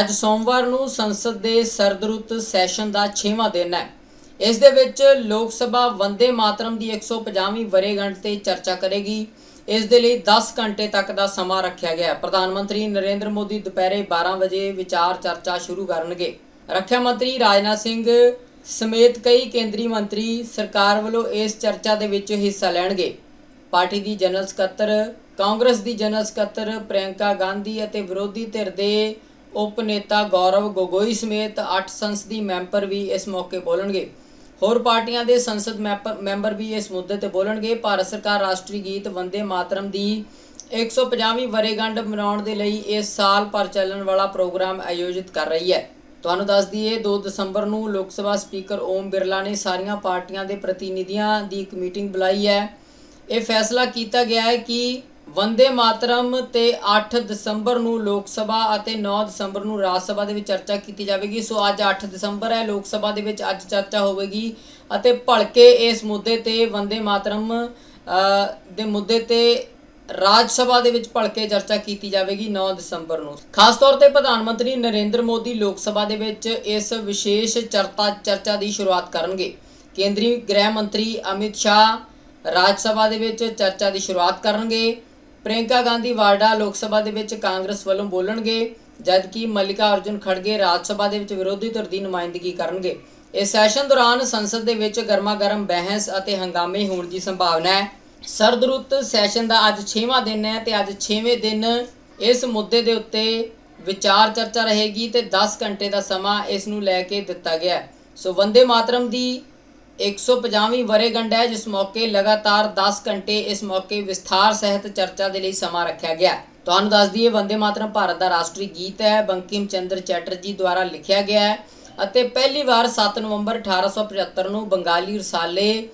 ਅੱਜ ਸੋਮਵਾਰ ਨੂੰ ਸੰਸਦ ਦੇ ਸਰਦਰੁੱਤ ਸੈਸ਼ਨ ਦਾ 6ਵਾਂ ਦਿਨ ਹੈ। ਇਸ ਦੇ ਵਿੱਚ ਲੋਕ ਸਭਾ ਵੰਦੇ ਮਾਤਰਮ ਦੀ 150ਵੀਂ ਵਰ੍ਹੇਗੰਢ ਤੇ ਚਰਚਾ ਕਰੇਗੀ। ਇਸ ਦੇ ਲਈ 10 ਘੰਟੇ ਤੱਕ ਦਾ ਸਮਾਂ ਰੱਖਿਆ ਗਿਆ ਹੈ। ਪ੍ਰਧਾਨ ਮੰਤਰੀ ਨਰਿੰਦਰ ਮੋਦੀ ਦੁਪਹਿਰੇ 12 ਵਜੇ ਵਿਚਾਰ ਚਰਚਾ ਸ਼ੁਰੂ ਕਰਨਗੇ। ਰੱਖਿਆ ਮੰਤਰੀ ਰਾਜਨਾਥ ਸਿੰਘ ਸਮੇਤ ਕਈ ਕੇਂਦਰੀ ਮੰਤਰੀ ਸਰਕਾਰ ਵੱਲੋਂ ਇਸ ਚਰਚਾ ਦੇ ਵਿੱਚ ਹਿੱਸਾ ਲੈਣਗੇ। ਪਾਰਟੀ ਦੀ ਜਨਰਲ ਸਕੱਤਰ, ਕਾਂਗਰਸ ਦੀ ਜਨਰਲ ਸਕੱਤਰ ਪ੍ਰਿਯੰਕਾ ਗਾਂਧੀ ਅਤੇ ਵਿਰੋਧੀ ਧਿਰ ਦੇ ਉਪ ਨੇਤਾ ਗੌਰਵ ਗੋਗੋਈ ਸਮੇਤ 8 ਸੰਸਦੀ ਮੈਂਬਰ ਵੀ ਇਸ ਮੌਕੇ ਬੋਲਣਗੇ। ਹੋਰ ਪਾਰਟੀਆਂ ਦੇ ਸੰਸਦ ਮੈਂਬਰ- ਮੈਂਬਰ ਵੀ ਇਸ ਮੁੱਦੇ ਤੇ ਬੋਲਣਗੇ। ਭਾਰਤ ਸਰਕਾਰ ਰਾਸ਼ਟਰੀ ਗੀਤ ਵੰਦੇ ਮਾਤਰਮ ਦੀ 150ਵੀਂ ਵਰ੍ਹੇਗੰਢ ਮਨਾਉਣ ਦੇ ਲਈ ਇਸ ਸਾਲ ਭਰ ਚੱਲਣ ਵਾਲਾ ਪ੍ਰੋਗਰਾਮ ਆਯੋਜਿਤ ਕਰ ਰਹੀ ਹੈ। ਤੁਹਾਨੂੰ ਦੱਸ ਦਈਏ 2 ਦਸੰਬਰ ਨੂੰ ਲੋਕ ਸਭਾ ਸਪੀਕਰ ਓਮ ਬਿਰਲਾ ਨੇ ਸਾਰੀਆਂ ਪਾਰਟੀਆਂ ਦੇ ਪ੍ਰਤੀਨਿਧੀਆਂ ਦੀ ਇੱਕ ਮੀਟਿੰਗ ਬੁਲਾਈ ਹੈ। ਇਹ ਫੈਸਲਾ ਕੀਤਾ ਗਿਆ ਹੈ ਕਿ ਵੰਦੇ ਮਾਤਰਮ ਤੇ 8 ਦਸੰਬਰ ਨੂੰ ਲੋਕ ਸਭਾ ਅਤੇ 9 ਦਸੰਬਰ ਨੂੰ ਰਾਜ ਸਭਾ ਦੇ ਵਿੱਚ ਚਰਚਾ ਕੀਤੀ ਜਾਵੇਗੀ। ਸੋ ਅੱਜ 8 ਦਸੰਬਰ ਹੈ, ਲੋਕ ਸਭਾ ਦੇ ਵਿੱਚ ਅੱਜ ਚਰਚਾ ਹੋਵੇਗੀ ਅਤੇ ਭਲਕੇ ਇਸ ਮੁੱਦੇ ਤੇ ਵੰਦੇ ਮਾਤਰਮ ਦੇ ਮੁੱਦੇ ਤੇ ਰਾਜ ਸਭਾ ਦੇ ਵਿੱਚ ਭਲਕੇ ਚਰਚਾ ਕੀਤੀ ਜਾਵੇਗੀ 9 ਦਸੰਬਰ ਨੂੰ। ਖਾਸ ਤੌਰ ਤੇ ਪ੍ਰਧਾਨ ਮੰਤਰੀ ਨਰਿੰਦਰ ਮੋਦੀ ਲੋਕ ਸਭਾ ਦੇ ਵਿੱਚ ਇਸ ਵਿਸ਼ੇਸ਼ ਚਰਤਾ, ਚਰਚਾ ਦੀ ਸ਼ੁਰੂਆਤ ਕਰਨਗੇ। ਕੇਂਦਰੀ ਗ੍ਰਹਿ ਮੰਤਰੀ ਅਮਿਤ ਸ਼ਾਹ ਰਾਜ ਸਭਾ ਦੇ ਵਿੱਚ ਚਰਚਾ ਦੀ ਸ਼ੁਰੂਆਤ ਕਰਨਗੇ। ਪ੍ਰਿਯੰਕਾ ਗਾਂਧੀ ਵਾਰਡਾ ਲੋਕ ਸਭਾ ਦੇ ਵਿੱਚ ਕਾਂਗਰਸ ਵੱਲੋਂ ਬੋਲਣਗੇ, ਜਦਕਿ ਮੱਲਿਕਾ ਅਰਜੁਨ ਖੜਗੇ ਰਾਜ ਸਭਾ ਦੇ ਵਿੱਚ ਵਿਰੋਧੀ ਧਿਰ ਦੀ ਨੁਮਾਇੰਦਗੀ ਕਰਨਗੇ। ਇਸ ਸੈਸ਼ਨ ਦੌਰਾਨ ਸੰਸਦ ਦੇ ਵਿੱਚ ਗਰਮਾ-ਗਰਮ ਬਹਿਸ ਅਤੇ ਹੰਗਾਮੇ ਹੋਣ ਦੀ ਸੰਭਾਵਨਾ ਹੈ। ਸਰਦ ਰੁੱਤ ਸੈਸ਼ਨ ਦਾ ਅੱਜ 6ਵਾਂ ਦਿਨ ਹੈ ਤੇ ਅੱਜ 6ਵੇਂ ਦਿਨ ਇਸ ਮੁੱਦੇ ਦੇ ਉੱਤੇ ਵਿਚਾਰ ਚਰਚਾ ਰਹੇਗੀ ਤੇ 10 ਘੰਟੇ ਦਾ ਸਮਾਂ ਇਸ ਨੂੰ ਲੈ ਕੇ ਦਿੱਤਾ ਗਿਆ ਹੈ। ਸੋ ਵੰਦੇ ਮਾਤਰਮ ਦੀ 150ਵੀਂ ਵਰ੍ਹੇਗੰਢ ਹੈ, ਜਿਸ ਮੌਕੇ ਲਗਾਤਾਰ 10 ਘੰਟੇ ਇਸ ਮੌਕੇ ਵਿਸਥਾਰ ਸਹਿਤ ਚਰਚਾ ਦੇ ਲਈ ਸਮਾਂ ਰੱਖਿਆ ਗਿਆ ਤੁਹਾਨੂੰ ਦੱਸ ਦਈਏ, ਵੰਦੇ ਮਾਤਰਮ ਭਾਰਤ ਦਾ ਰਾਸ਼ਟਰੀ ਗੀਤ ਹੈ, ਬੰਕਿਮ ਚੰਦਰ ਚੈਟਰਜੀ ਦੁਆਰਾ ਲਿਖਿਆ ਗਿਆ ਹੈ ਅਤੇ ਪਹਿਲੀ ਵਾਰ 7 ਨਵੰਬਰ 1875 ਨੂੰ ਬੰਗਾਲੀ ਰਸਾਲੇ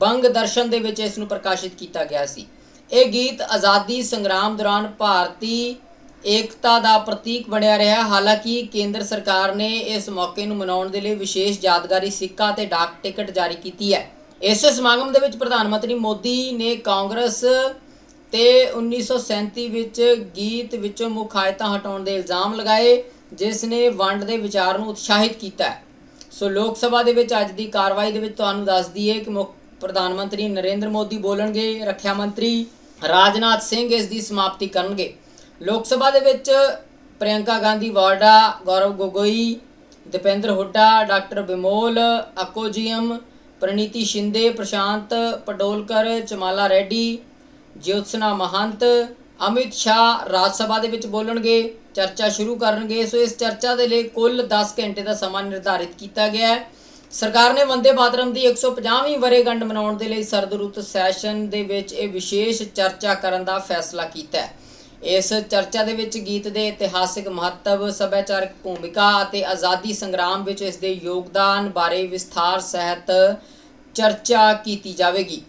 ਬੰਗ ਦਰਸ਼ਨ ਦੇ ਵਿੱਚ ਇਸ ਨੂੰ ਪ੍ਰਕਾਸ਼ਿਤ ਕੀਤਾ ਗਿਆ ਸੀ। ਇਹ ਗੀਤ ਆਜ਼ਾਦੀ ਸੰਗਰਾਮ ਦੌਰਾਨ ਭਾਰਤੀ ਏਕਤਾ ਦਾ ਪ੍ਰਤੀਕ ਬਣਿਆ ਰਿਹਾ। ਹਾਲਾਂਕਿ ਕੇਂਦਰ ਸਰਕਾਰ ਨੇ ਇਸ ਮੌਕੇ ਨੂੰ ਮਨਾਉਣ ਦੇ ਲਈ ਵਿਸ਼ੇਸ਼ ਯਾਦਗਾਰੀ ਸਿੱਕਾ ਤੇ ਡਾਕ ਟਿਕਟ ਜਾਰੀ ਕੀਤੀ ਹੈ। ਇਸ ਸਮਾਗਮ ਦੇ ਵਿੱਚ ਪ੍ਰਧਾਨ ਮੰਤਰੀ ਮੋਦੀ ਨੇ ਕਾਂਗਰਸ ਤੇ 1937 ਵਿੱਚ ਗੀਤ ਵਿੱਚੋਂ ਮੁੱਖ ਆਇਤਾਂ ਹਟਾਉਣ ਦੇ ਇਲਜ਼ਾਮ ਲਗਾਏ, ਜਿਸ ਨੇ ਵੰਡ ਦੇ ਵਿਚਾਰ ਨੂੰ ਉਤਸ਼ਾਹਿਤ ਕੀਤਾ ਹੈ। ਸੋ ਲੋਕ ਸਭਾ ਦੇ ਵਿੱਚ ਅੱਜ ਦੀ ਕਾਰਵਾਈ ਦੇ ਵਿੱਚ ਤੁਹਾਨੂੰ ਦੱਸ ਦਈਏ ਕਿ ਮੁੱਖ ਪ੍ਰਧਾਨ ਮੰਤਰੀ ਨਰਿੰਦਰ ਮੋਦੀ ਬੋਲਣਗੇ, ਰੱਖਿਆ ਮੰਤਰੀ ਰਾਜਨਾਥ ਸਿੰਘ ਇਸ ਦੀ ਸਮਾਪਤੀ ਕਰਨਗੇ। ਲੋਕ ਸਭਾ ਦੇ ਵਿੱਚ ਪ੍ਰਿਯੰਕਾ ਗਾਂਧੀ ਵਾਰਡਾ, ਗੌਰਵ ਗੋਗੋਈ, ਦੀਪੇਂਦਰ ਹੁੱਡਾ, ਡਾਕਟਰ ਬਿਮੋਲ ਅਕੋਜੀਅਮ ਪ੍ਰਨੀਤੀ ਸ਼ਿੰਦੇ, ਪ੍ਰਸ਼ਾਂਤ ਪਡੋਲਕਰ ਚਮਾਲਾ ਰੈਡੀ ਜੋਤਸਨਾ ਮਹੰਤ, ਅਮਿਤ ਸ਼ਾਹ ਰਾਜ ਸਭਾ ਦੇ ਵਿੱਚ ਬੋਲਣਗੇ, ਚਰਚਾ ਸ਼ੁਰੂ ਕਰਨਗੇ। ਸੋ ਇਸ ਚਰਚਾ ਦੇ ਲਈ ਕੁੱਲ 10 ਘੰਟੇ ਦਾ ਸਮਾਂ ਨਿਰਧਾਰਿਤ ਕੀਤਾ ਗਿਆ ਹੈ। ਸਰਕਾਰ ਨੇ ਵੰਦੇ ਮਾਤਰਮ ਦੀ 150ਵੀਂ ਵਰ੍ਹੇਗੰਢ ਮਨਾਉਣ ਦੇ ਲਈ ਸਰਦ ਰੁੱਤ ਸੈਸ਼ਨ ਦੇ ਵਿੱਚ ਇਹ ਵਿਸ਼ੇਸ਼ ਚਰਚਾ ਕਰਨ ਦਾ ਫੈਸਲਾ ਕੀਤਾ ਹੈ। ਇਸ ਚਰਚਾ ਦੇ ਵਿੱਚ ਗੀਤ ਦੇ ਇਤਿਹਾਸਿਕ ਮਹੱਤਵ, ਸੱਭਿਆਚਾਰਕ ਭੂਮਿਕਾ ਅਤੇ ਆਜ਼ਾਦੀ ਸੰਗਰਾਮ ਵਿੱਚ ਇਸ ਦੇ ਯੋਗਦਾਨ ਬਾਰੇ ਵਿਸਥਾਰ ਸਹਿਤ ਚਰਚਾ ਕੀਤੀ ਜਾਵੇਗੀ।